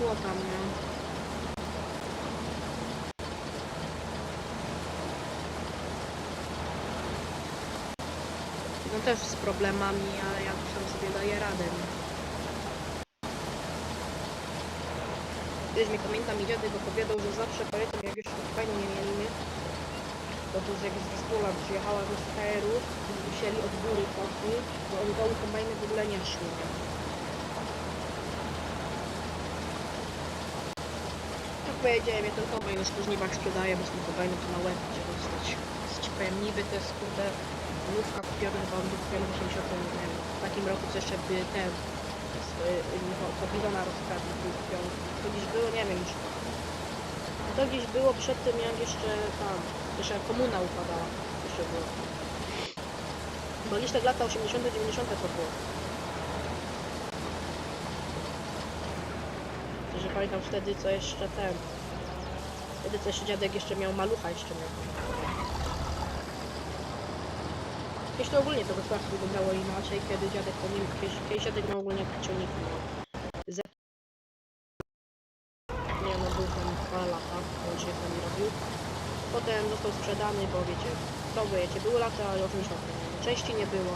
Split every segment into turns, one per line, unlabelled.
szło tam, nie? No też z problemami, ale ja tam sobie daję radę? Kiedyś mi pamiętam i dziadek opowiadał, że zawsze pamiętam jak jeszcze fajnie nie mieli, nie? Bo to jak z Wespola przyjechała z KR-ów, musieli od góry poszli, bo od dołu kombajny w ogóle nie szły? Powiedziałem, ja ten kombajn już po żniwach sprzedaję, bo z tym kombajnem to na łeb będzie dostać. Ci powiem, niby to jest kurde nówka kupiona chyba w 80, nie wiem, w takim roku co jeszcze by ten to Bizona rozkradli był kupiony. To gdzieś było, nie wiem już. To gdzieś było przed tym jak jeszcze tam, jeszcze komuna upadała. Jeszcze było. Bo gdzieś tak lata 80 90 to było. Pamiętam wtedy co jeszcze ten. Wtedy co jeszcze dziadek jeszcze miał malucha jeszcze miał. Kiedyś to ogólnie to gospodarstwo wyglądało inaczej, kiedy dziadek po nim, kiedyś, kiedyś dziadek miał ogólnie ciągniki miał. Z... Nie no, był tam dwa lata, on się tam robił. Potem został sprzedany, bo wiecie, to wiecie, były lata, ale już nie Części nie było.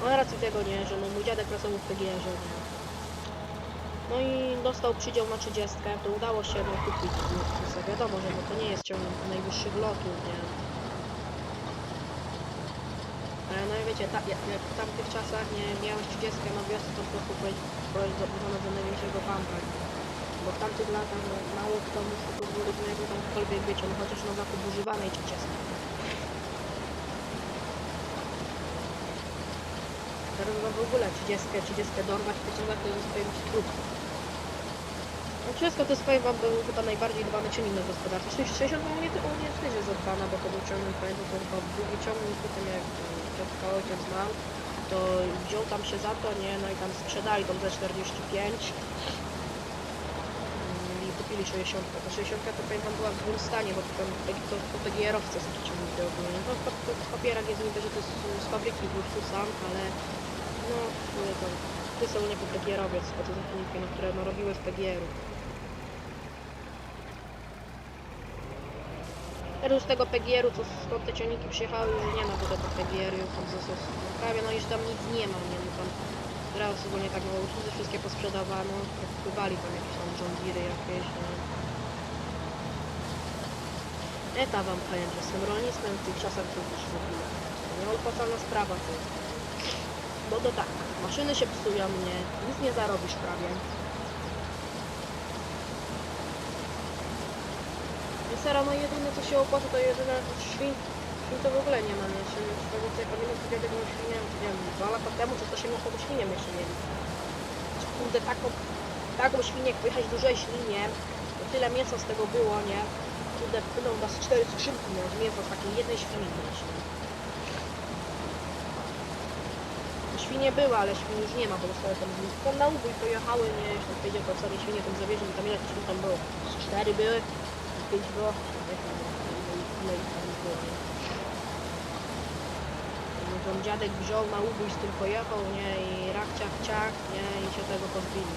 No racji tego nie, że no mój dziadek pracował w PGR-ze, nie. No i dostał przydział na 30, to udało się no, kupić. No, wiadomo, że no, to nie jest ciągnik najwyższych lotów, nie. Ale no i wiecie, ta, jak, jak w tamtych czasach nie miałeś 30 na wiosce, to po prostu zaburzony do największego pampa. Bo w tamtych latach no, mało kto sobie pozwolić na jakąkolwiek wiecie, no chociaż na zakup używanej 30. Teraz w ogóle 30, 30 dorwać, wyciągać to jest swoim trup. 30 to jest wam był chyba najbardziej dbany ciągnik na gospodarce. 60 no nie, on nie też jest zadbana, bo to był ciągnik, pamiętam, to chyba drugi ciągnik, potem jak ciotka ojciec zmarł, to wziął tam się za to, nie, no i tam sprzedali tą za 45 Mm, i kupili 60. Ta 60 to wam była w złym stanie, bo to, to, to PGR-owce są te ciągniki ogólnie. No w, papierach jest niby, że to jest z fabryki w Ursusa, ale no, mówię to, to są nie PGR-owiec, bo to są no, które no, robiły z PGR-u. Z tego PGR-u, co skąd te ciągniki przyjechały, już nie ma tutaj tego PGR-u, tam prawie, no już tam nic nie ma, nie, no tam teraz ogólnie tak, no usługi wszystkie posprzedawano, wpływali tam jakieś tam Deere jakieś, no. Eta wam powiem, że z tym rolnictwem w tych czasach to już w ogóle nieopłacalna sprawa to jest. Bo to tak, maszyny się psują, nie, nic nie zarobisz prawie. Sera, no jedyne co się opłaca to jedyne świn, świn to w ogóle nie ma, nie? Czyli z tego co ja pamiętam, to dziadek miał świnię, nie wiem, dwa lata temu czy coś chyba świnię jeszcze mieli. Kurde, taką, taką świnię, jak pojechać duże świnie, to tyle mięsa z tego było, nie? Kurde, będą was cztery skrzynki mieć mięsa z takiej jednej świni mieć, nie? Świnie były, ale świn już nie ma, bo zostały tam, tam na ubój pojechały, nie? Tam powiedział, to sobie świnie tam zawieźli, tam ile świn tam było? Z cztery były, z pięć było? No dziadek wziął na ubój z tym nie? I rak ciach ciach, nie? I się tego pozbyli.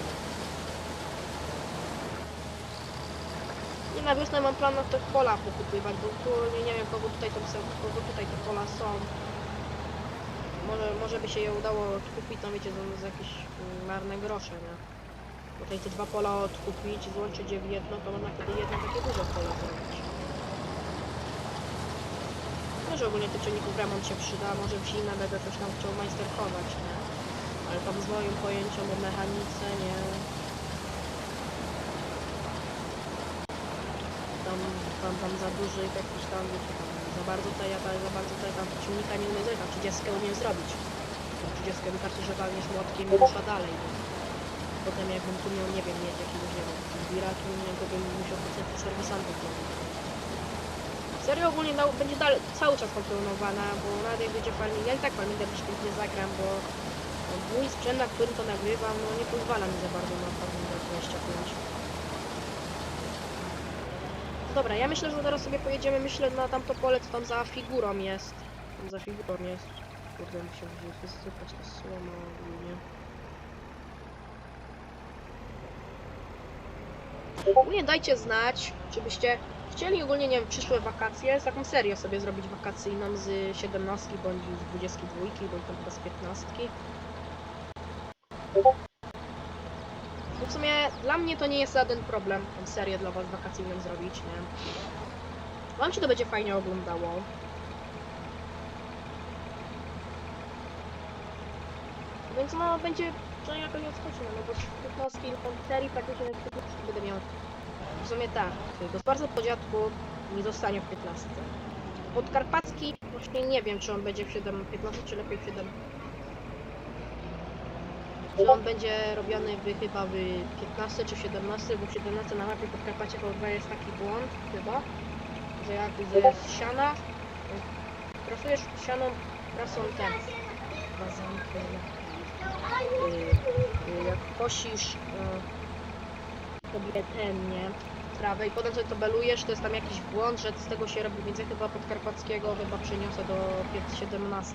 I na wiosnę mam plan na te pola pokupywać, bo tu nie, nie wiem kogo tutaj, tutaj te pola są. Może, może by się je udało odkupić, no wiecie, za, za jakieś marne grosze, nie? Tutaj te dwa pola odkupić, złączyć je w jedno, to można wtedy jedno takie duże pole zrobić. Może ogólnie tych ciągników remont się przyda, może w zimę będę coś tam chciał majsterkować, nie? Ale tam z moim pojęciem o mechanice, nie? Tam, tam, tam za dużych jakichś tam, wiecie, tam za bardzo tutaj, ja za bardzo tutaj tam ciągnika nie umiem zrobić, tam 30 umiem zrobić. Tą 30 wystarczy, że walniesz młotkiem i rusza dalej, nie? Potem jakbym tu miał, nie wiem, mieć jakiegoś, nie wiem, wiraki, to bym musiał potem serwisantów zrobić. Serio ogólnie dał, będzie dalej, cały czas kontynuowana, bo nawet jak będzie farming, ja i tak farminga też nie zagram, bo no, mój sprzęt, na którym to nagrywam, no nie pozwala mi za bardzo na farminga 25. No Dobra, ja myślę, że teraz sobie pojedziemy, myślę, na tamto pole, co tam za figurą jest. Tam za figurą jest. Kurde, się wysypać ta słoma ogólnie. Ogólnie dajcie znać, czy byście chcieli ogólnie, nie wiem, przyszłe wakacje, taką serię sobie zrobić wakacyjną z 17 bądź z 22, bądź tam chyba z 15. Bo w sumie dla mnie to nie jest żaden problem, tą serię dla was wakacyjną zrobić, nie? Wam się to będzie fajnie oglądało. Więc no będzie że jakoś odskoczył, no bo z 15 tą serii praktycznie na 15 będę miał. W sumie tak, gospodarstwo po dziadku nie zostanie w 15. Podkarpacki właśnie nie wiem czy on będzie w 7, 15 czy lepiej w 7. Czy on będzie robiony w, chyba w 15 czy w 17, bo w 17 na mapie Podkarpacia V2 jest taki błąd chyba, że jak z siana prasujesz sianą prasą ten jak kosisz y, sobie ten, nie? Trawę i potem sobie to belujesz, to jest tam jakiś błąd, że z tego się robi więcej chyba podkarpackiego, chyba przeniosę do 17.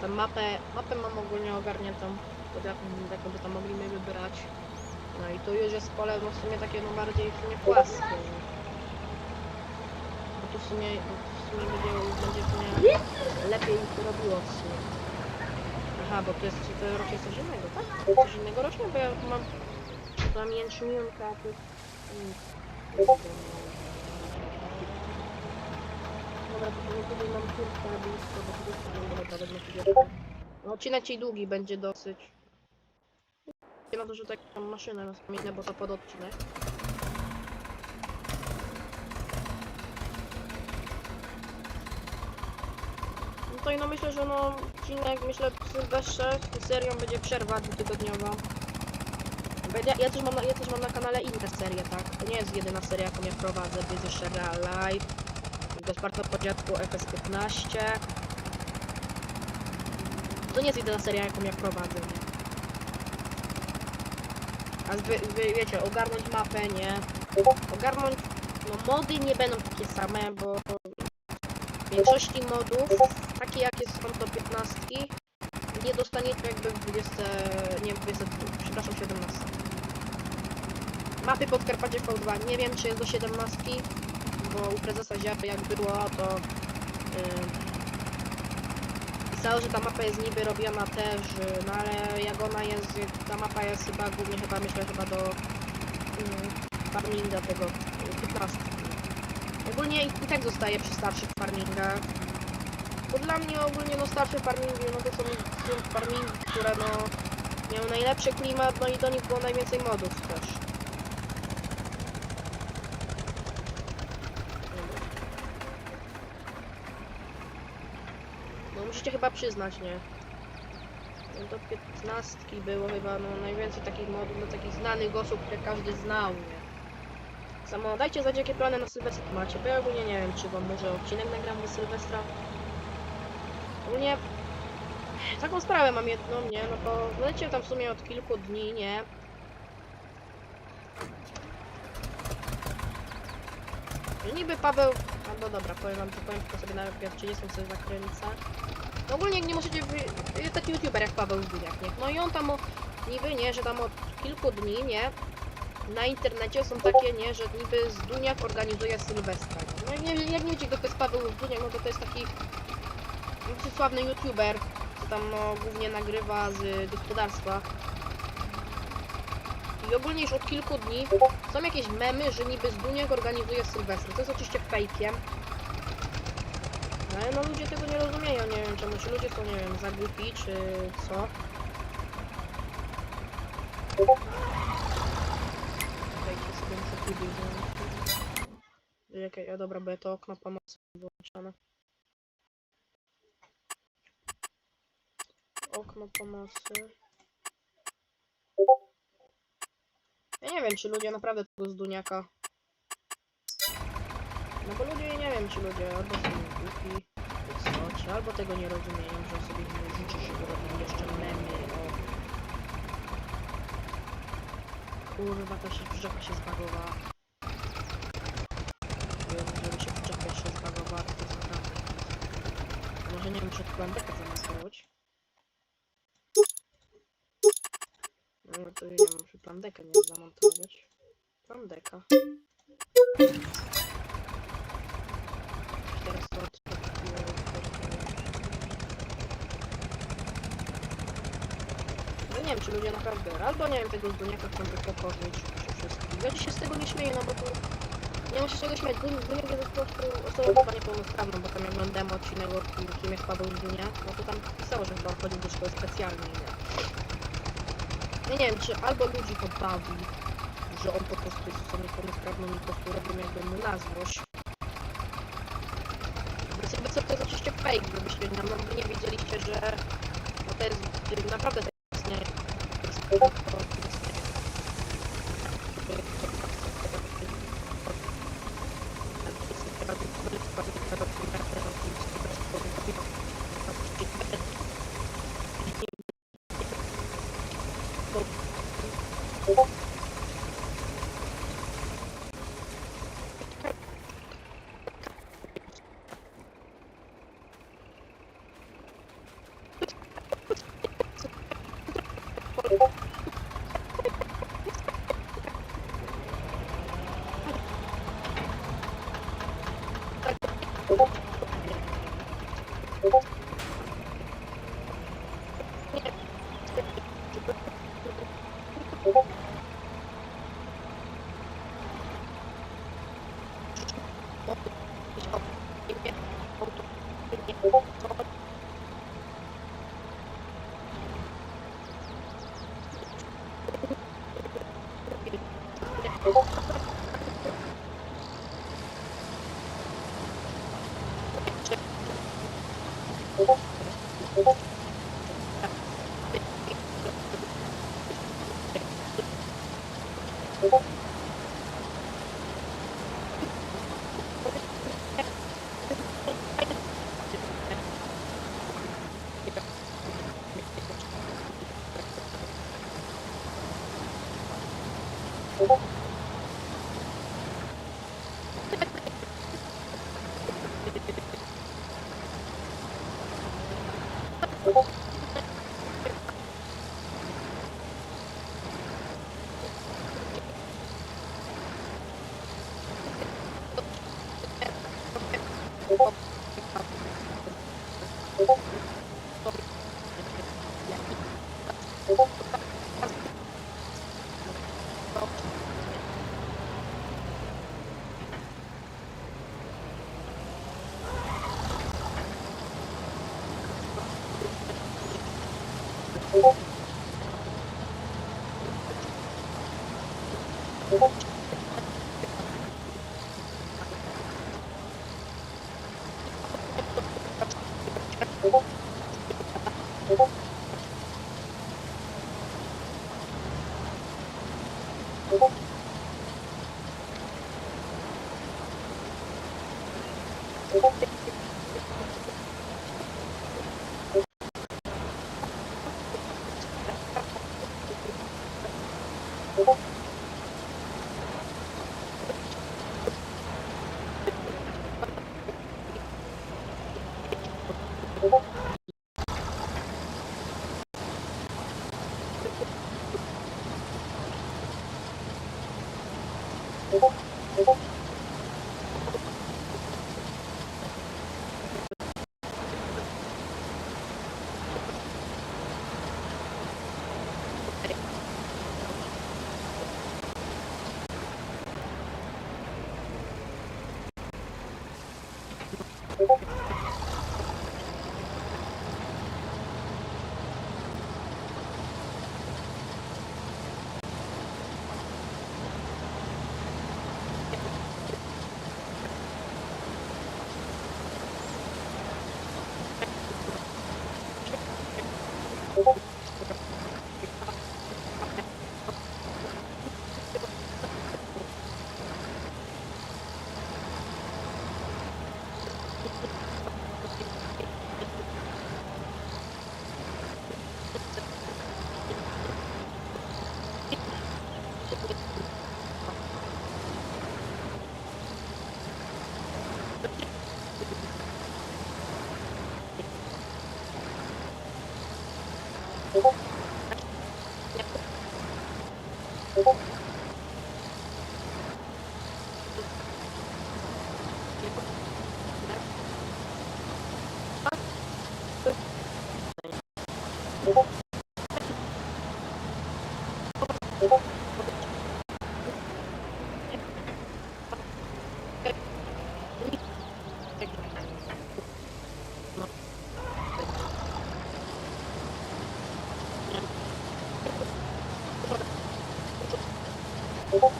Tam mapę, mapę mam ogólnie ogarniętą, pod jaką, jaką by tam mogli mnie wybrać. No i tu już jest pole no w sumie takie no bardziej w sumie płaskie. Bo tu w sumie, w sumie będzie, będzie w sumie lepiej robiło w sumie. Aha, bo to jest to rośnie coś innego, tak? Coś innego rośnie, bo ja mam mam jęczmienka, a tu Dobra, to sobie tutaj mam kurtkę blisko, bo tu jest dobra, wezmę sobie. No odcinek ci długi będzie dosyć. Nie na to, że tak tam maszynę rozpominę, bo to pod odcinek. No to i no myślę, że no odcinek, myślę Sylwestrze z serią będzie przerwa dwutygodniowa. Będzie- Ja też, mam ja też mam na kanale inne serie, tak? To nie jest jedyna seria, jaką ja prowadzę, to jest jeszcze Real Life, Gospodarstwo po dziadku FS15. To nie jest jedyna seria, jaką ja prowadzę, nie? A wy, wy wiecie, ogarnąć mapę, nie? Ogarnąć, no mody nie będą takie same, bo większości modów, takie jakie są to 15, nie dostaniecie jakby w 20, nie w 20, przepraszam, 17. Mapy Podkarpacie V2, nie wiem czy jest do 17, bo u prezesa Ziapy jak było, to yy, pisało, że ta mapa jest niby robiona też, yy, no ale jak ona jest, ta mapa jest chyba głównie chyba myślę chyba do yy, farminga tego yy, 15. Ogólnie i i tak zostaje przy starszych farmingach. Bo dla mnie ogólnie no starsze farmingi, no to są, są farmingi, które no miały najlepszy klimat, no i do nich było najwięcej modów też. No musicie chyba przyznać, nie? No do 15 było chyba no najwięcej takich modów, no takich znanych osób, które każdy znał, nie? Samo dajcie znać jakie plany na Sylwestra macie, bo ja ogólnie nie wiem czy wam może odcinek nagram do Sylwestra. Ogólnie taką sprawę mam jedną, nie? No bo lecie tam w sumie od kilku dni, nie? Że niby Paweł... Albo dobra, powiem wam to powiem tylko sobie najpierw 30 sobie zakręcę. No ogólnie nie możecie... Wy... Taki youtuber jak Paweł Zbiniak, nie? No i on tam o... niby, nie? Że tam od kilku dni, nie? Na internecie są takie, nie? Że niby Zduniak organizuje Sylwestra. No jak nie, jak nie wiecie kto to jest Paweł Zduniak, no to to jest taki... Dosyć sławny youtuber, co tam no, głównie nagrywa z gospodarstwa. I ogólnie już od kilku dni są jakieś memy, że niby Zduniak organizuje Sylwestra. To jest oczywiście fejkiem. No, Ale no ludzie tego nie rozumieją, nie wiem czemu, czy ludzie są, nie wiem, za głupi, czy co. Dajcie wyjść. Okej, a dobra, bo ja to okno pomocy wyłączone. Okno pomocy. Ja nie wiem, czy ludzie naprawdę tego z Duniaka. No bo ludzie, nie wiem, czy ludzie albo są głupi, albo tego nie rozumieją, że sobie nie życzy, żeby robili jeszcze memy o... Kurwa, się przyczepka się zbagowała. Jezu, żeby się przyczepka jeszcze zbagowała, to jest naprawdę... Może nie wiem, czy plandekę zamontować. No to ja muszę plandekę nie zamontować. Mam deka. Teraz to odtopię. No nie wiem, czy ludzie naprawdę, albo nie wiem, tego Duniaka chcą tylko pożyć przy wszystkim. Ja się z tego nie śmieję, no bo to... Nie ma się czego śmiać, Dun- Duniak jest po prostu osobą niepełnosprawną, bo tam jak oglądałem odcinek o tym, kim jest Paweł Dunia, no to tam pisało, że chyba chodził do szkoły specjalnej, nie? Ja nie wiem, czy albo ludzi to bawi, że on po prostu jest osobą niepełnosprawną i po prostu robią jakby mu na złość. Co to jest oczywiście fake, gdybyście wy nie wiedzieliście, że to jest naprawdę 本当に。Thank you. Thank you. Thank you. Thank you.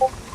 Thank you.